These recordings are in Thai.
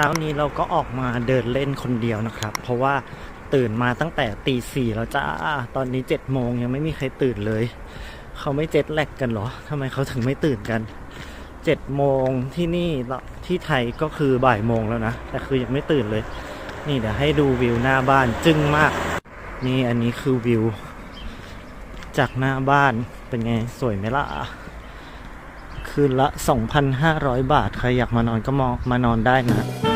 ช้านี้เราก็ออกมาเดินเล่นคนเดียวนะครับ เพราะว่าตื่นมาตั้งแต่ตีสี่แล้วจ้า ตอนนี้เจ็ดโมงยังไม่มีใครตื่นเลย เขาไม่เจ็ตแลกกันเหรอทำไมเขาถึงไม่ตื่นกันเจ็ดโมงที่นี่ที่ไทยก็คือบ่ายโมงแล้วนะ แต่คือยังไม่ตื่นเลย นี่เดี๋ยวให้ดูวิวหน้าบ้านจึ้งมาก นี่อันนี้คือวิว จากหน้าบ้านเป็นไงสวยไหมล่ะคืนละ 2,500 บาท ใครอยากมานอนก็มามานอนได้นะ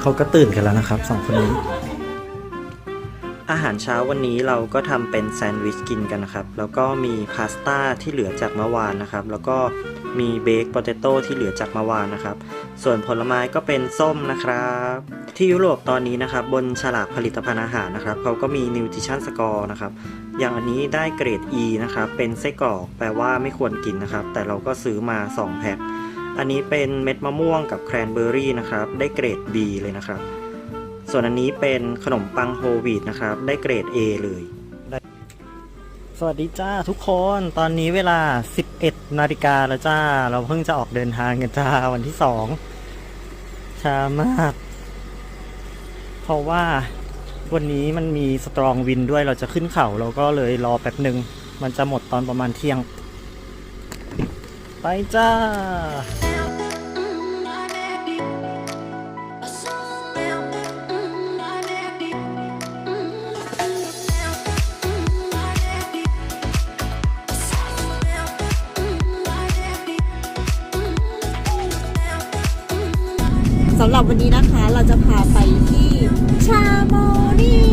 เขาก็ตื่นกันแล้วนะครับสองคนนี้ อาหารเช้าวันนี้เราก็ทำเป็นแซนด์วิชกินกันนะครับ แล้วก็มีพาสต้าที่เหลือจากเมื่อวานนะครับ แล้วก็มีเบคโปเตโต้ที่เหลือจากเมื่อวานนะครับ ส่วนผลไม้ก็เป็นส้มนะครับ ที่ยุโรปตอนนี้นะครับ บนฉลากผลิตภัณฑ์อาหารนะครับเขาก็มี Nutrition Score นะครับ อย่างอันนี้ได้เกรด E นะครับ เป็นไส้กรอกแปลว่าไม่ควรกินนะครับ แต่เราก็ซื้อมา 2 แพ็ค อันนี้เป็นเม็ดมะม่วงกับแครนเบอร์รี่นะครับ ได้เกรด B เลยนะครับ ส่วนอันนี้เป็นขนมปังโฮลวีตนะครับ ได้เกรด A เลย สวัสดีจ้าทุกคน ตอนนี้เวลา 11 นาฬิกาแล้วจ้า เราเพิ่งจะออกเดินทางกันจ้าวันที่สองช้ามาก เพราะว่าวันนี้มันมีสตรองวินด้วยเราจะขึ้นเขาเราก็เลยรอแป๊บหนึ่ง มันจะหมดตอนประมาณเที่ยง ไปจ้า หรับวันนี้นะคะ เราจะพาไปที่ชาโมนี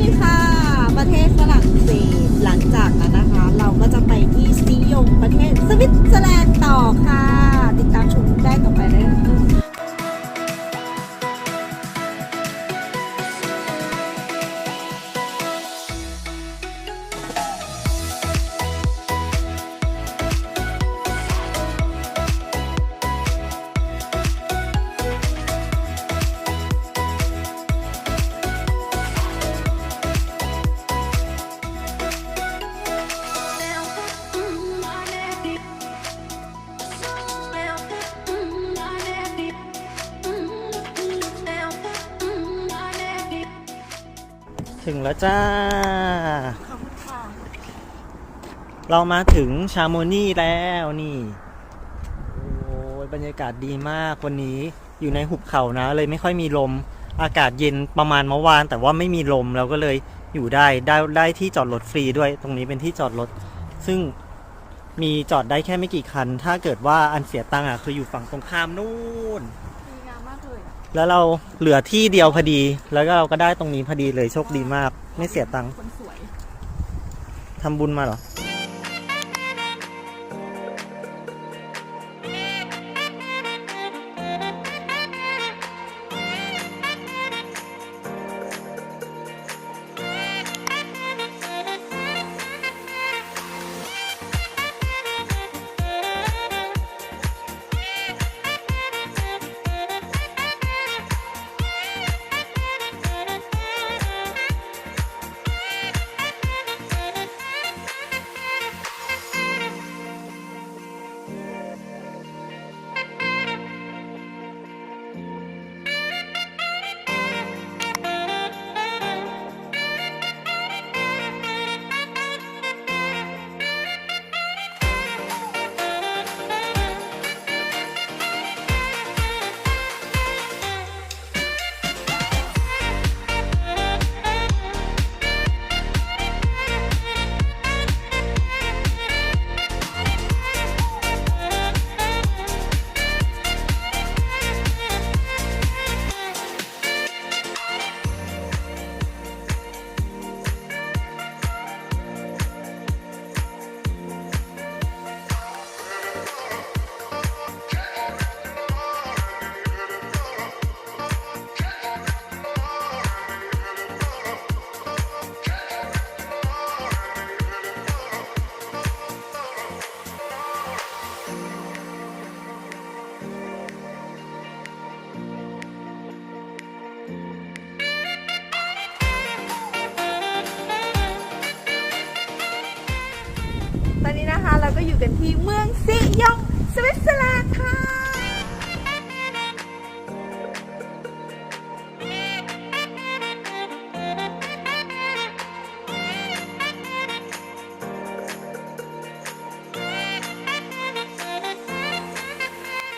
ถึงแล้วจ้า ขอบคุณค่ะ เรามาถึงชาโมนีแล้วนี่ โอ้ยบรรยากาศดีมากวันนี้อยู่ในหุบเขานะ เลยไม่ค่อยมีลม อากาศเย็นประมาณเมื่อวาน แต่ว่าไม่มีลมเราก็เลยอยู่ได้ได้ได้ที่จอดรถฟรีด้วย ตรงนี้เป็นที่จอดรถ ซึ่งมีจอดได้แค่ไม่กี่คัน ถ้าเกิดว่าอันเสียตังค์อะคืออยู่ฝั่งตรงข้ามนู่น แล้วเราเหลือที่เดียวพอดี แล้วก็เราก็ได้ตรงนี้พอดีเลยโชคดีมาก ไม่เสียตังค์คนสวย ทำบุญมาเหรอ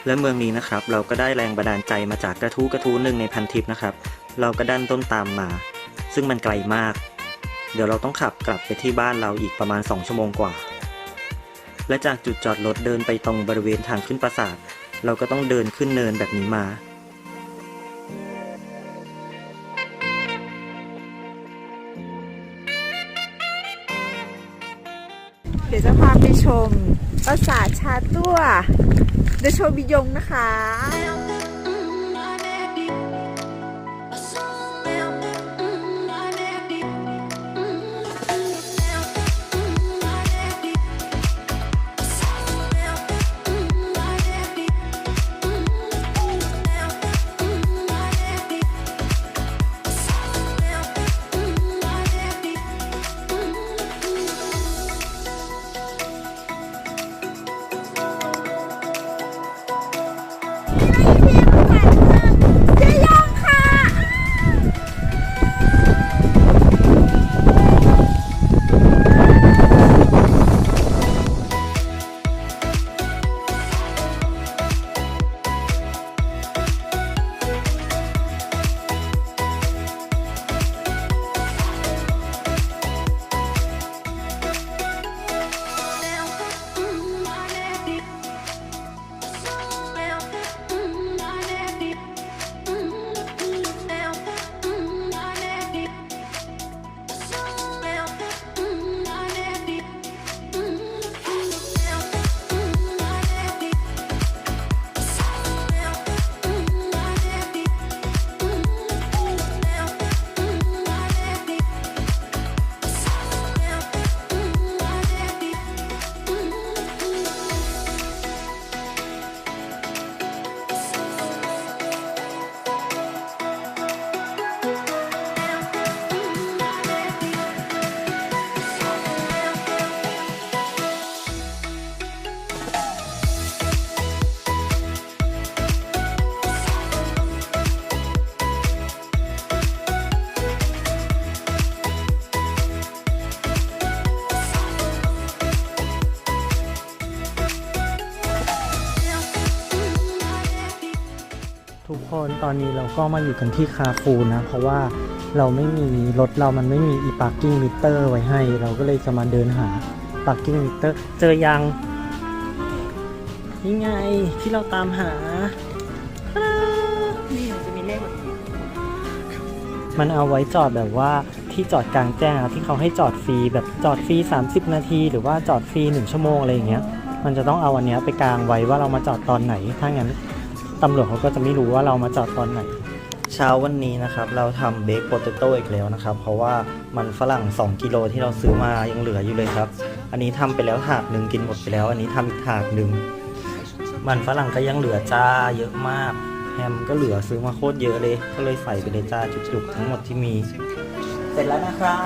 และเมืองนี้นะครับเราก็ได้แรงบันดาลใจมาจากกระทู้กระทู้หนึ่งในพันทิปนะครับ เราก็ดันต้นตามมา ซึ่งมันไกลมาก เดี๋ยวเราต้องขับกลับไปที่บ้านเราอีกประมาณ 2 ชั่วโมงกว่า และจากจุดจอดรถเดินไปตรงบริเวณทางขึ้นปราสาท เราก็ต้องเดินขึ้นเนินแบบนี้มาเดี๋ยวจะพาไปชม ปราสาทชาตัวเดโชบิยงนะคะ คนตอนนี้เราก็มาอยู่กันที่คาฟูนะ เพราะว่าเราไม่มีรถเรามันไม่มีอีพาร์กิ้งมิเตอร์ไว้ให้ เราก็เลยจะมาเดินหาพาร์กิ้งมิเตอร์เจอยังนี่ไงที่เราตามหา นี่มันจะมีเลขแบบนี้มันเอาไว้จอดแบบว่าที่จอดกลางแจ้งอะที่เขาให้จอดฟรีแบบจอดฟรี 30 นาที หรือว่าจอดฟรี 1 ชั่วโมงอะไรอย่างเงี้ย มันจะต้องเอาอันเนี้ยไปกลางไว้ว่าเรามาจอดตอนไหนถ้างั้น ตำรวจเขาก็จะไม่รู้ว่าเรามาจอดตอนไหน เช้าวันนี้นะครับ เราทำเบคโปเตโต้อีกแล้วนะครับ เพราะว่ามันฝรั่ง 2 กิโลที่เราซื้อมายังเหลืออยู่เลยครับ อันนี้ทำไปแล้วถาดหนึ่งกินหมดไปแล้ว อันนี้ทำอีกถาดหนึ่งมันฝรั่งก็ยังเหลือจ้าเยอะมาก แฮมก็เหลือซื้อมาโคตรเยอะเลย ก็เลยใส่ไปเลยจ้าจุกๆทั้งหมดที่มี เสร็จแล้วนะครับ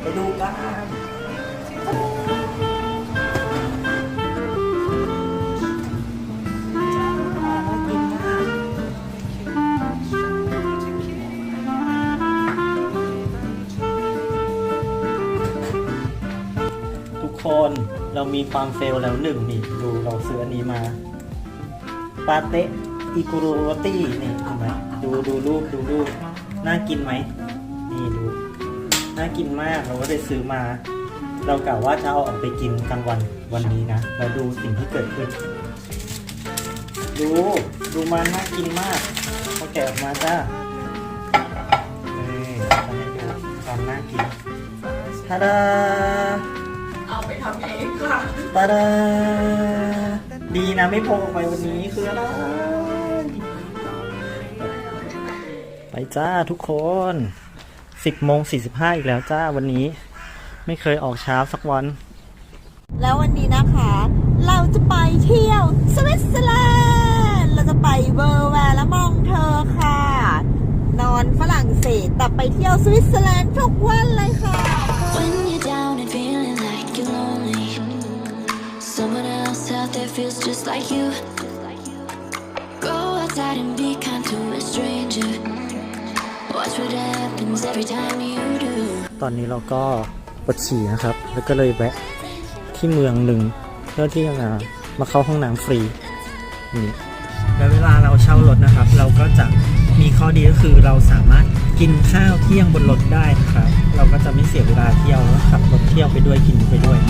ไปดูกัน เรามีความเฟลแล้วหนึ่งนี่ดูเราซื้ออันนี้มาปาเตะอิกุโรโรตี้นี่เห็นไหมดูดูรูปดูรูปน่ากินไหมนี่ดูน่ากินมากเราก็เลยซื้อมา เรากะว่าจะเอาออกไปกินกลางวันวันนี้นะเราดูสิ่งที่เกิดขึ้น ดูดูมันน่ากินมากพอแกะออกมาจ้านี่จะให้ดูความน่ากินทาดาเอา ทำเองค่ะตาดาดีนะไม่โผล่ออกไปวันนี้คืออะไรไปจ้าทุกคน10โมง45อีกแล้วจ้าวันนี้ ไม่เคยออกเช้าสักวัน แล้ววันนี้นะคะ เราจะไปเที่ยวสวิตเซอร์แลนด์เราจะไปเบอร์แวร์และมองเธอค่ะ นอนฝรั่งเศสแต่ไปเที่ยวสวิตเซอร์แลนด์ทุกวันเลยค่ะ feels just like you. Go outside and be kind to a stranger. Watch what happens every time you do. ตอนนี้เราก็ปวดฉี่นะครับ แล้วก็เลยแวะที่เมืองหนึ่งเพื่อที่จะมาเข้าห้องน้ำฟรีนี่แล้วเวลาเราเช่ารถนะครับ เราก็จะมีข้อดีก็คือเราสามารถกินข้าวเที่ยงบนรถได้นะครับ เราก็จะไม่เสียเวลาเที่ยวแล้วขับรถเที่ยวไปด้วยกินไปด้วย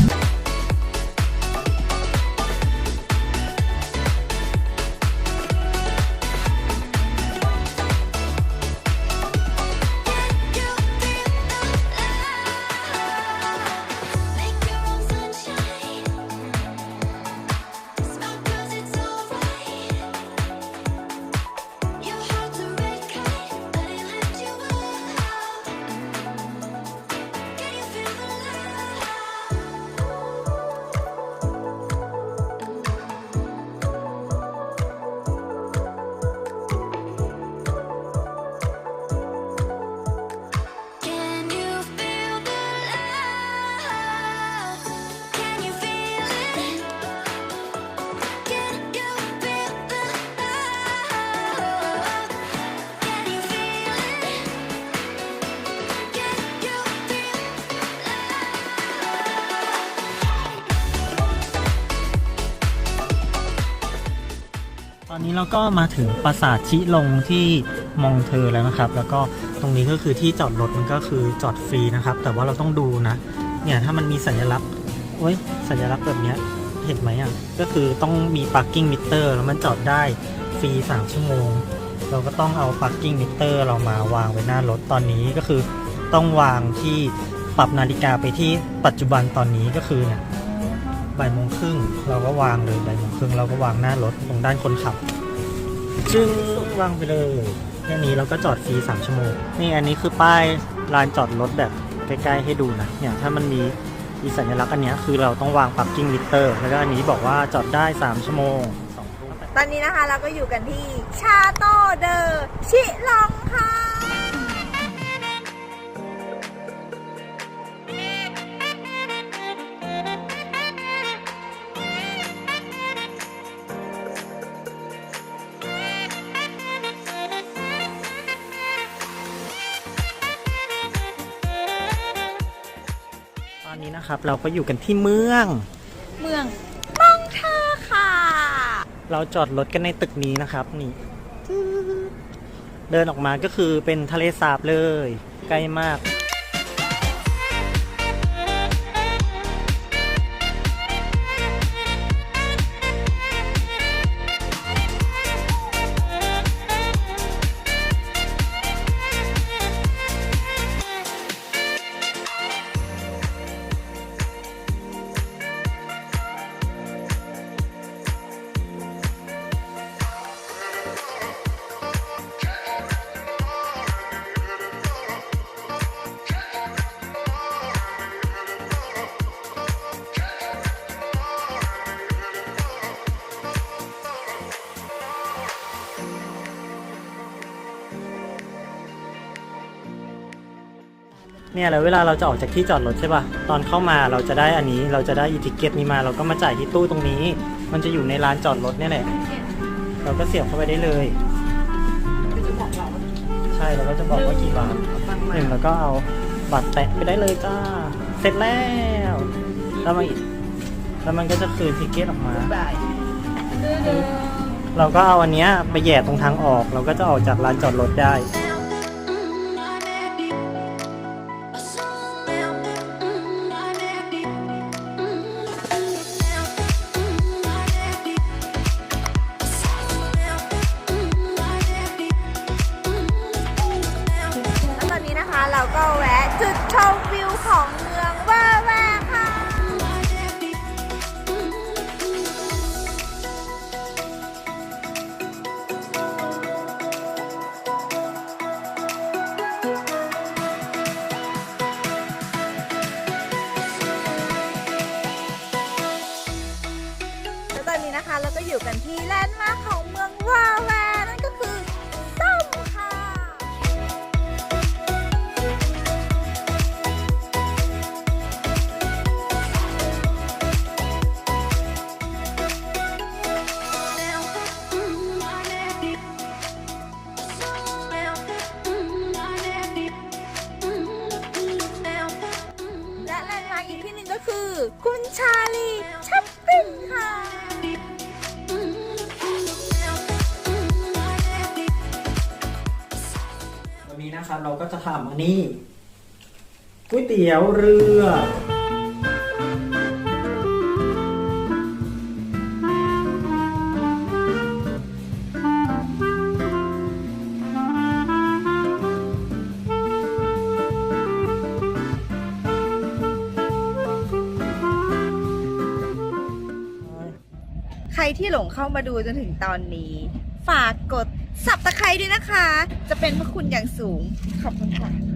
นี้เราก็มาถึงปราสาทชิลงที่มองเธอแล้วนะครับ แล้วก็ตรงนี้ก็คือที่จอดรถมันก็คือจอดฟรีนะครับ แต่ว่าเราต้องดูนะเนี่ยถ้ามันมีสัญลักษณ์โอ้ยสัญลักษณ์แบบเนี้ยเห็นไหมอะก็คือต้องมี parking meter แล้วมันจอดได้ฟรี 3 ชั่วโมง เราก็ต้องเอา parking meter เรามาวางไว้หน้ารถตอนนี้ก็คือต้องวางที่ปรับนาฬิกาไปที่ปัจจุบันตอนนี้ก็คือเนี่ยบ่ายโมงครึ่งเราก็วางเลยบ่ายโมงครึ่งเราก็วางหน้ารถตรงด้านคนขับ จึงวางไปเลยแค่นี้เราก็จอดฟรี3ชั่วโมง นี่อันนี้คือป้ายลานจอดรถแบบใกล้ๆให้ดูนะเนี่ยถ้ามันมีมีสัญลักษณ์อันนี้คือเราต้องวางปักกิ้งลิตเตอร์แล้วก็อันนี้บอกว่าจอดได้ 3 ชั่วโมงสองทุ่มตอนนี้นะคะเราก็อยู่กันที่ชาโตเดอชิลองค่ะ นนี้นะครับ เราก็อยู่กันที่เมือง เมืองมองเธอค่ะ เราจอดรถกันในตึกนี้นะครับนี่ เดินออกมาก็คือเป็นทะเลสาบเลย ใกล้มาก เนี่ยแล้วเวลาเราจะออกจากที่จอดรถใช่ป่ะ ตอนเข้ามาเราจะได้อันนี้ เราจะได้อีทิเกตนี้มา เราก็มาจ่ายที่ตู้ตรงนี้ มันจะอยู่ในร้านจอดรถเนี่ยแหละ เราก็เสียบเข้าไปได้เลย ใช่เราก็จะบอกว่ากี่บาทหนึ่งแล้วก็เอาบัตรแตะไปได้เลยจ้า เสร็จแล้ว แล้วมันแล้วมันก็จะคืนทิเกตออกมา เราก็เอาอันเนี้ยไปแย่ตรงทางออก เราก็จะออกจากร้านจอดรถได้ เราก็แวะจุดชมวิวของ ก็จะทำอันนี้ก๋วยเตี๋ยวเรือใครที่หลงเข้ามาดูจนถึงตอนนี้ ฝากกดสับตะไคร้ด้วยนะคะ จะเป็นพระคุณอย่างสูง ขอบคุณค่ะ